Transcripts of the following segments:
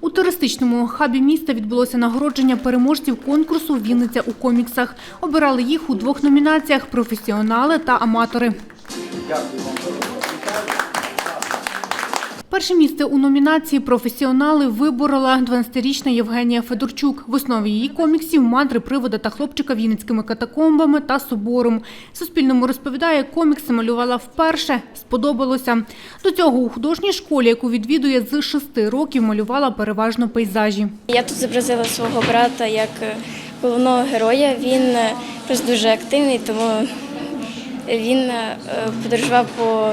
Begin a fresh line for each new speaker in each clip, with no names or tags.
У туристичному хабі міста відбулося нагородження переможців конкурсу Вінниця у коміксах. Обирали їх у двох номінаціях професіонали та аматори. Перше місце у номінації професіонали виборола 12-річна Євгенія Федорчук. В основі її коміксів мандри привода та хлопчика вінницькими катакомбами та собором. Суспільному розповідає, комікси малювала вперше. Сподобалося. До цього у художній школі, яку відвідує з шести років, малювала переважно пейзажі.
Я тут зобразила свого брата як е, головного героя. Він е, просто дуже активний, тому він е, подорожував по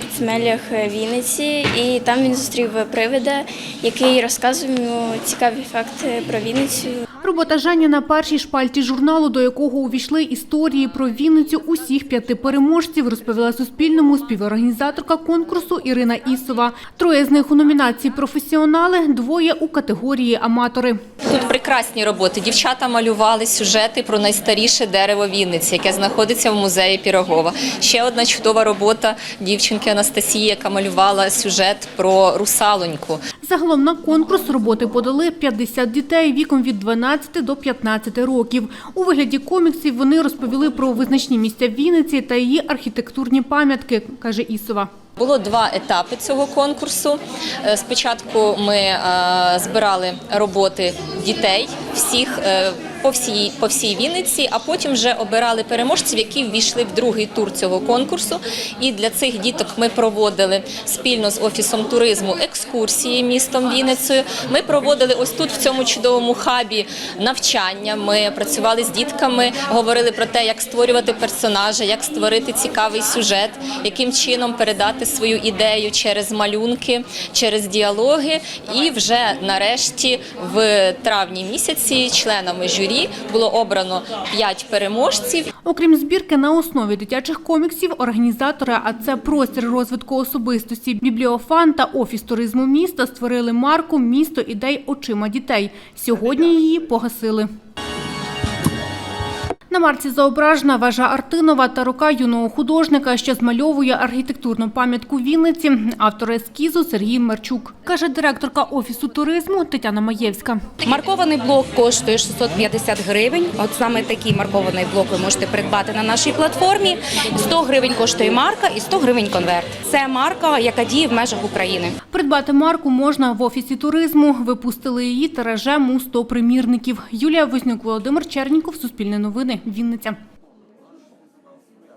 підземеллях Вінниці, і там він зустрів привида, який розказував йому цікаві факти про Вінницю.
Робота Жені на першій шпальті журналу, до якого увійшли історії про Вінницю усіх п'яти переможців, розповіла Суспільному співорганізаторка конкурсу Ірина Ісова. Троє з них у номінації професіонали, двоє у категорії аматори.
Тут прекрасні роботи. Дівчата малювали сюжети про найстаріше дерево Вінниці, яке знаходиться в музеї Пірогова. Ще одна чудова робота дівчинки Анастасії, яка малювала сюжет про русалоньку.
Загалом на конкурс роботи подали 50 дітей віком від 12 до 15 років. У вигляді коміксів вони розповіли про визначні місця Вінниці та її архітектурні пам'ятки, каже Ісова.
Було два етапи цього конкурсу. Е, Спочатку ми е, збирали роботи дітей всіх е, по всій, по всій Вінниці, а потім вже обирали переможців, які ввійшли в другий тур цього конкурсу. І для цих діток ми проводили спільно з офісом туризму екскурсії містом Вінницею. Ми проводили ось тут, в цьому чудовому хабі, навчання. Ми працювали з дітками, говорили про те, як створювати персонажа, як створити цікавий сюжет, яким чином передати свою ідею через малюнки, через діалоги. І вже нарешті в травні місяці членами журі було обрано 5 переможців.
Окрім збірки на основі дитячих коміксів, організатори, а це простір розвитку особистості, бібліофан та офіс туризму міста створили марку Місто ідей очима дітей. Сьогодні її погасили. На марці зображена вежа Артинова та рука юного художника, що змальовує архітектурну пам'ятку Вінниці. Автор ескізу Сергій Мерчук. Каже директорка офісу туризму Тетяна Маєвська.
Маркований блок коштує 650 гривень. От саме такий маркований блок ви можете придбати на нашій платформі. 100 гривень коштує марка і 100 гривень конверт. Це марка, яка діє в межах України.
Придбати марку можна в офісі туризму. Випустили її тиражем у 100 примірників. Юлія Вознюк, Володимир Черніков, Суспільне новини, Вінниця.